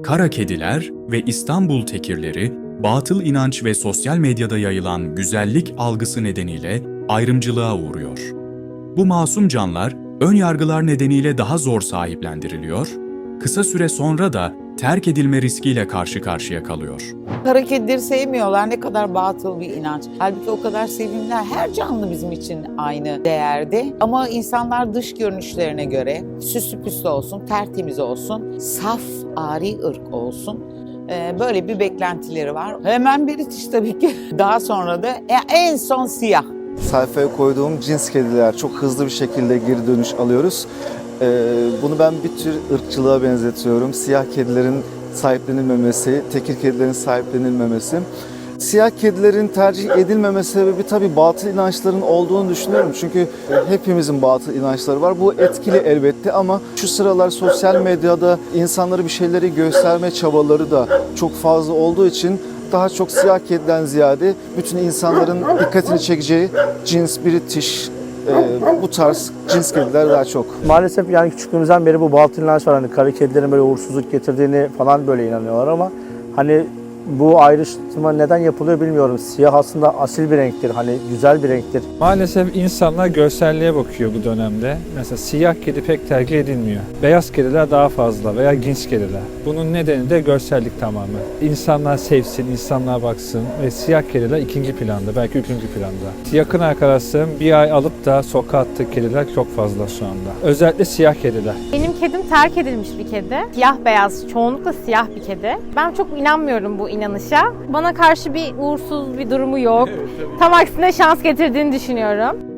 Kara kediler ve İstanbul tekirleri, batıl inanç ve sosyal medyada yayılan güzellik algısı nedeniyle ayrımcılığa uğruyor. Bu masum canlar ön yargılar nedeniyle daha zor sahiplendiriliyor, kısa süre sonra da terk edilme riskiyle karşı karşıya kalıyor. Kara kedileri sevmiyorlar. Ne kadar batıl bir inanç. Halbuki o kadar sevimler. Her canlı bizim için aynı değerde. Ama insanlar dış görünüşlerine göre süslü püslü olsun, tertemiz olsun, saf, ari ırk olsun. Ee, Böyle bir beklentileri var. Hemen British tabii ki. Daha sonra da e- en son siyah. sayfaya koyduğum cins kediler çok hızlı bir şekilde geri dönüş alıyoruz. Ee, bunu ben bir tür ırkçılığa benzetiyorum. Siyah kedilerin sahiplenilmemesi, tekir kedilerin sahiplenilmemesi. Siyah kedilerin tercih edilmeme sebebi tabii batıl inançların olduğunu düşünüyorum. Çünkü hepimizin batıl inançları var. Bu etkili elbette ama şu sıralar sosyal medyada insanları bir şeyleri gösterme çabaları da çok fazla olduğu için daha çok siyah kediden ziyade bütün insanların dikkatini çekeceği cins British e, bu tarz cins kediler daha çok. Maalesef yani küçüklüğümüzden beri bu inanç var. Hani karı kedilerin böyle uğursuzluk getirdiğini falan böyle inanıyorlar ama hani bu ayrıştırma neden yapılıyor bilmiyorum. Siyah aslında asil bir renktir. Hani güzel bir renktir. Maalesef insanlar görselliğe bakıyor bu dönemde. Mesela siyah kedi pek tercih edilmiyor. Beyaz kediler daha fazla veya genç kediler. Bunun nedeni de görsellik tamamen. İnsanlar sevsin, insanlar baksın ve siyah kediler ikinci planda, belki üçüncü planda. Yakın arkadaşlarım bir ay alıp da sokağa attığı kediler çok fazla şu anda. Özellikle siyah kediler. Benim kedim terk edilmiş bir kedi. Siyah beyaz, çoğunlukla siyah bir kedi. Ben çok inanmıyorum bu inanışa. Bana karşı bir uğursuz bir durumu yok. Tam aksine şans getirdiğini düşünüyorum.